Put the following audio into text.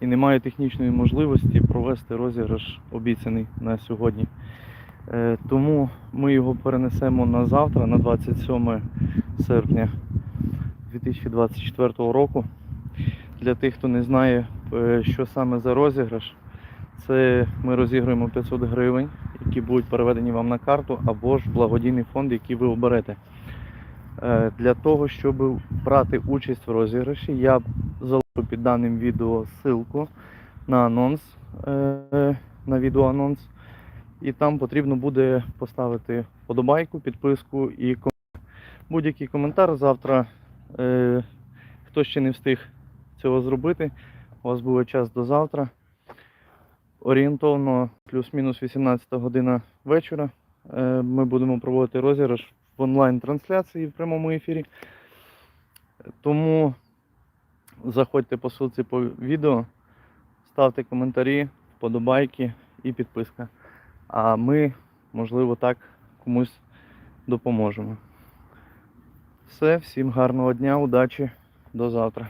і немає технічної можливості провести розіграш обіцяний на сьогодні. Е, Тому ми його перенесемо на завтра, на 27 серпня 2024 року. Для тих, хто не знає, е, що саме за розіграш, це ми розігруємо 500 гривень, які будуть переведені вам на карту, або ж благодійний фонд, який ви оберете. Е, Для того, щоб брати участь в розіграші, я під даним відео ссылку на анонс, е, на відеоанонс. І там потрібно буде поставити подобайку, підписку і. Будь-який коментар завтра. Е, хто ще не встиг цього зробити, у вас буде час до завтра. Орієнтовно плюс-мінус 18 година вечора. Е, ми будемо проводити розіграш в онлайн-трансляції в прямому ефірі. Тому заходьте по ссылці по відео, ставте коментарі, вподобайки і підписка. А ми, можливо, так комусь допоможемо. Все, всім гарного дня, удачі, до завтра.